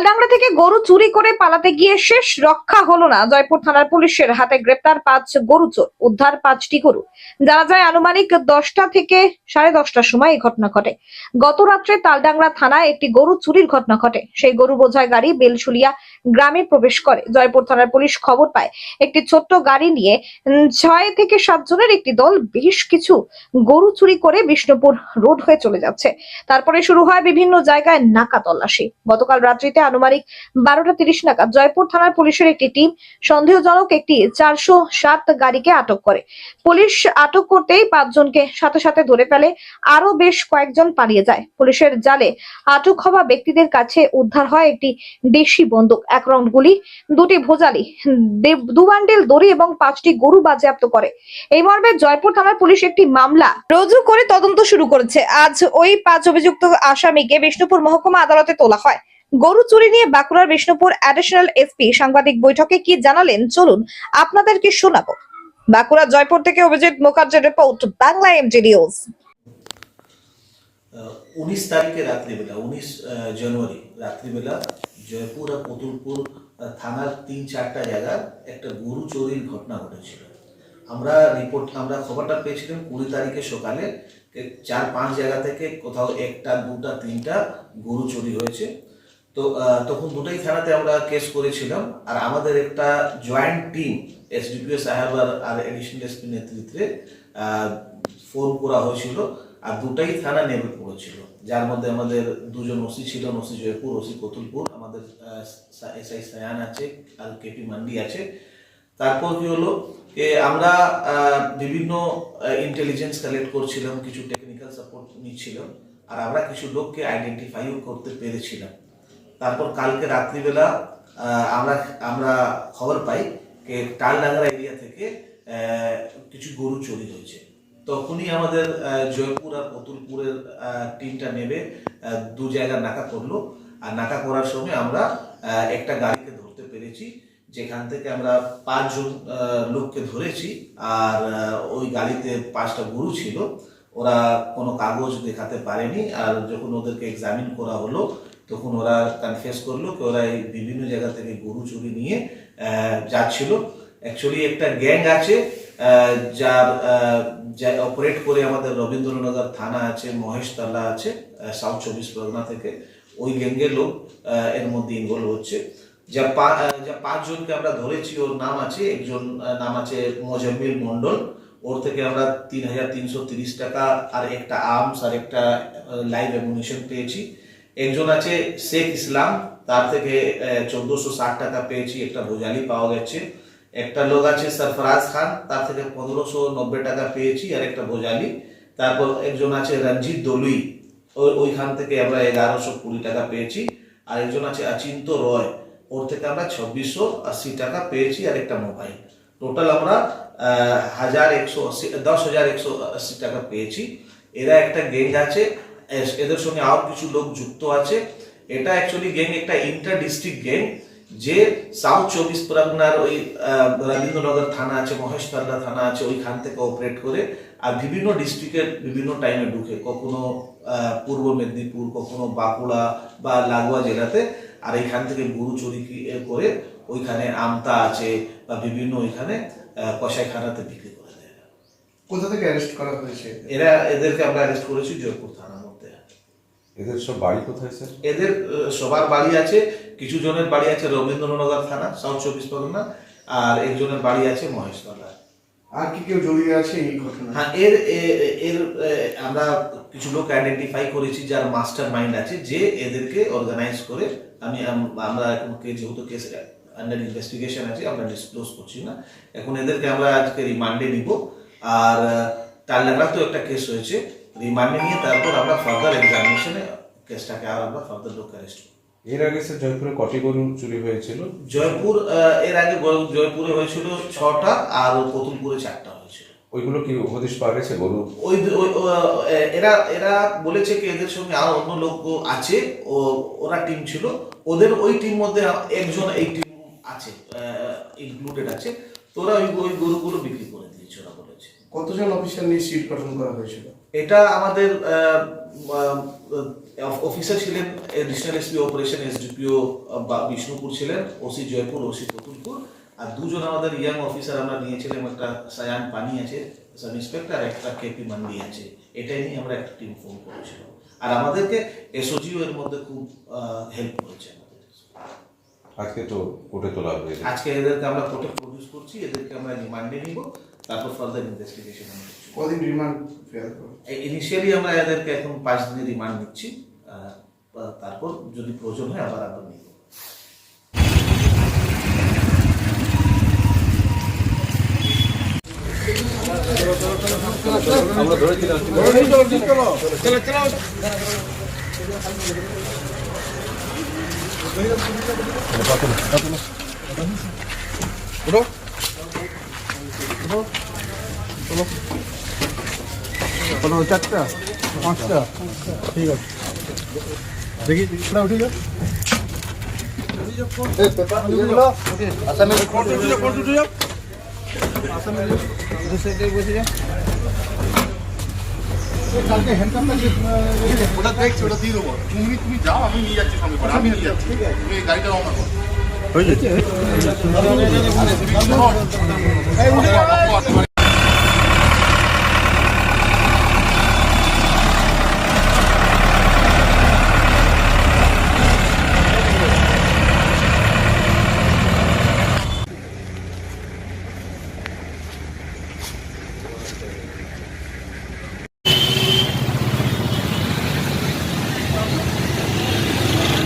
তালডাংরা থেকে গরু চুরি করে পালাতে গিয়ে শেষ রক্ষা হলো না। জয়পুর থানার পুলিশের হাতে গ্রেপ্তার পাঁচ গরু চোর, উদ্ধার পাঁচটি গরু। জানা যায়, আনুমানিক দশটা থেকে সাড়ে দশটার সময় এই ঘটনা ঘটে। গত রাত্রে তালডাংরা থানায় একটি গরু চুরির ঘটনা ঘটে। সেই গরু বোঝাই গাড়ি বেলশুলিয়া গ্রামে প্রবেশ করে। জয়পুর থানার পুলিশ খবর পায়, একটি ছোট্ট গাড়ি নিয়ে ছয় থেকে সাত জনের একটি দল বেশ কিছু গরু চুরি করে বিষ্ণুপুর রোড হয়ে চলে যাচ্ছে। তারপরে শুরু হয় বিভিন্ন জায়গায় নাকা তল্লাশি। গতকাল রাত্রিতে আনুমানিক বারোটা তিরিশ নাগাদ জয়পুর থানার পুলিশের একটি টিম সন্দেহজনক একটি চারশো সাত গাড়িকে আটক করে। পুলিশ আটক করতেই পাঁচজনকে সাথে সাথে ধরে ফেলে আরও বেশ কয়েকজন পালিয়ে যায়। পুলিশের জালে আটক হওয়া ব্যক্তিদের কাছে উদ্ধার হয় একটি দেশি বন্দুক। এক রাউন্ড গুলি, দুটি ভোজালি দে- বান্ডিল, দড়ি এবং পাঁচটি গরু বাজেয়াপ্ত করে। এই মর্মে জয়পুর থানার পুলিশ একটি মামলা রুজু করে তদন্ত শুরু করেছে। আজ ওই পাঁচ অভিযুক্ত আসামিকে বিষ্ণুপুর মহকুমা আদালতে তোলা হয়। গরু চুরি নিয়ে বাঁকুড়ার বিষ্ণুপুর অ্যাডিশনাল এসপি সাংবাদিক বৈঠকে কি জানালেন? চলুন আপনাদেরকে শোনাবো। বাঁকুড়া জয়পুর থেকে অভিজিৎ মুখার্জির রিপোর্ট বাংলা এমজি নিউজ উনিশ তারিখে রাত্রিবেলা, উনিশ জানুয়ারি, রাত্রিবেলা জয়পুর আর কতুলপুর থানার তিন চারটা জায়গার একটা গরু চুরির ঘটনা ঘটেছিল। আমরা রিপোর্ট আমরা খবরটা পেয়েছিলাম কুড়ি তারিখে সকালে চার পাঁচ জায়গা থেকে কোথাও একটা, দুটা, তিনটা গরু চুরি হয়েছে। তো তখন দুটাই থানাতে আমরা কেস করেছিলাম। আর আমাদের একটা জয়েন্ট টিম এসডিপিও সাহেব আর আর এডিশনাল এসপি নেতৃত্বে ফোন করা হয়েছিল। আর দুটাই থানা নেমে পড়েছিল, যার মধ্যে আমাদের দুজন ওসি ছিল, ওসি জয়পুর, ওসি কতুলপুর। আমাদের এসআই সায়ান আছে, আর কেপি মান্ডি আছে। তারপর কি হলো? যে আমরা বিভিন্ন ইন্টেলিজেন্স কালেক্ট করছিলাম, কিছু টেকনিক্যাল সাপোর্ট নিচ্ছিলাম। আর আমরা কিছু লোককে আইডেন্টিফাইও করতে পেরেছিলাম। তারপর কালকে রাত্রিবেলা আমরা আমরা খবর পাই যে টালডাঙ্গরা এরিয়া থেকে কিছু গরু চুরি হয়েছে। তখনই আমাদের জয়পুর আর কতুলপুরের আহ, টিমটা নেবে দু জায়গা নাকা করল। আর নাকা করার সময় আমরা একটা গাড়িকে ধরতে পেরেছি যেখান থেকে আমরা পাঁচজন লোককে ধরেছি। আর ওই গাড়িতে পাঁচটা গরু ছিল। ওরা কোনো কাগজ দেখাতে পারেনি। আর যখন ওদেরকে এক্সামিন করা হলো তখন ওরা কনফেস করল কি ওরা এই বিভিন্ন জায়গা থেকে গরু চুরি নিয়ে যাচ্ছিল। অ্যাকচুয়ালি একটা গ্যাং আছে যার যা অপারেট করে আমাদের রবীন্দ্রনগর থানা আছে, মহেশতলা আছে সাউথ চব্বিশ পরগনা থেকে। ওই গ্যাংয়ের লোক এর মধ্যে ইনভলভ হচ্ছে। যা পা- যা পাঁচজনকে আমরা ধরেছি, ওর নাম আছে, একজন নাম আছে মোজাম্মিল মন্ডল ওর থেকে আমরা তিন হাজার তিনশো তিরিশ টাকা আর একটা আর্মস আর একটা লাইভ অ্যামুনিশন পেয়েছি। একজন আছে শেখ ইসলাম, তার থেকে চোদ্দশো ষাট টাকা পেয়েছি, একটা ভোজালি পাওয়া গেছে। একটা লোক আছে সরফরাজ খান, তার থেকে পনেরোশো নব্বই টাকা পেয়েছি আর একটা ভোজালি। তারপর একজন আছে রঞ্জিত দলুই ওই ওইখান থেকে আমরা এগারোশো কুড়ি টাকা পেয়েছি। আর একজন আছে অচিন্ত রয়, ওর থেকে আমরা ছাব্বিশশো আশি টাকা পেয়েছি আর একটা মোবাইল। টোটাল আমরা হাজার একশো আশি, দশ হাজার একশো আশি টাকা পেয়েছি। এরা একটা গেঞ্জ আছে এদের সঙ্গে আরও কিছু লোক যুক্ত আছে। এটা অ্যাকচুয়ালি গ্যাং একটা ইন্টার ডিস্ট্রিক্ট গ্যাং যে সাউথ চব্বিশ পরগনার ওই আহ, রবীন্দ্রনগর থানা আছে মহেশতলা থানা আছে ওইখান থেকে অপারেট করে আর বিভিন্ন ডিস্ট্রিক্টের বিভিন্ন টাইমে ঢুকে। কখনো পূর্ব মেদিনীপুর কখনো বাঁকুড়া বা লাগোয়া জেলাতে। আর এইখান থেকে গরু চুরি করে ওইখানে আমতা আছে বা বিভিন্ন ওইখানে আহ, কসাইখানাতে বিক্রি করে দেয়। কোথা থেকে অ্যারেস্ট করা হয়েছে? এরা এদেরকে আমরা অ্যারেস্ট করেছি জয়পুর মধ্যে এদের সব বাড়ি কোথায় স্যার? এদের সবার বাড়ি আছে কিছু জনের বাড়ি আছে রবীন্দ্রনগর থানা সাউথ চব্বিশ পরগনা আর একজনের বাড়ি আছে মহেশতলা আর কি কেউ জড়িয়ে আছে এই ঘটনায়? হ্যাঁ এর এর আমরা কিছু লোক আইডেন্টিফাই করেছি যার মাস্টার মাইন্ড আছে যে এদেরকে অর্গানাইজ করে আমি আমরা এখন যেহেতু কেস আন্ডার ইনভেস্টিগেশন আছে আমরা ডিসক্লোজ করছি না। এখন এদেরকে আমরা আজকে রিমান্ডে নিব। আর টাল্লাগড়া তো একটা কেস হয়েছে। রিমান্ডে নিয়ে তারপর আমরা ফার্দার এক্সামিনেশনে কেসটাকে আর আমরা ফার্দার লোক অ্যারেস্ট এর আগে স্যার জয়পুরে কটি গরু চুরি হয়েছিল? জয়পুর এর আগে জয়পুরে হয়েছিল ছটা আর কতুলপুরে চারটা হয়েছিল। ওইগুলো কি হদিশ পাওয়া গেছে গরু? ওই এরা এরা বলেছে কি এদের সঙ্গে আরও অন্য লোক আছে ও ওরা টিম ছিল। ওদের ওই টিম মধ্যে একজন এই টিম আছে ইনক্লুডেড আছে। তো ওরা ওই গরুগুলো বিক্রি করে দিয়েছে ওরা বলেছে কতজন অফিসার নিয়ে সিট গঠন করা হয়েছিল? এটা আমাদের অফিসার ছিলেন additional SP operation SDPO Bishnupur ছিলেন ওসি জয়পুর ওসি কতুলপুর। আর দুজন আমাদের ইয়াং অফিসার আমরা নিয়েছিলাম একটা সায়ান পানি আছে সাব ইন্সপেক্টর আর একটা কেপি মান্ডি আছে। এটাই নিয়ে আমরা একটা টিম ফোন করেছিলাম। আর আমাদেরকে এসওজিও এর মধ্যে খুব হেল্প করেছে আমাদের। আজকে তো কোর্টে তোলা হবে এদের। আজকে এদেরকে আমরা কোর্টে প্রডিউস করছি এদেরকে আমরা রিমান্ডে নিব। তারপর ফার্দার ইনভেস্টিগেশন কদিন রিমান্ড ফেয়ার ইনিশিয়ালি আমরা এদেরকে এখন পাঁচ দিনের রিমান্ড নিচ্ছি তারপর যদি প্রয়োজন হয় আবার আমরা চারটা? পাঁচটা? ঠিক আছে। দেখি উঠে যাও কালকে হ্যান্ডকামটা ওটা দেখছি, ওটা দিয়ে দেবো। তুমি তুমি যাও, আমি নিয়ে যাচ্ছি সঙ্গে করে। আমি তুমি গাড়িটা করো। হয়েছে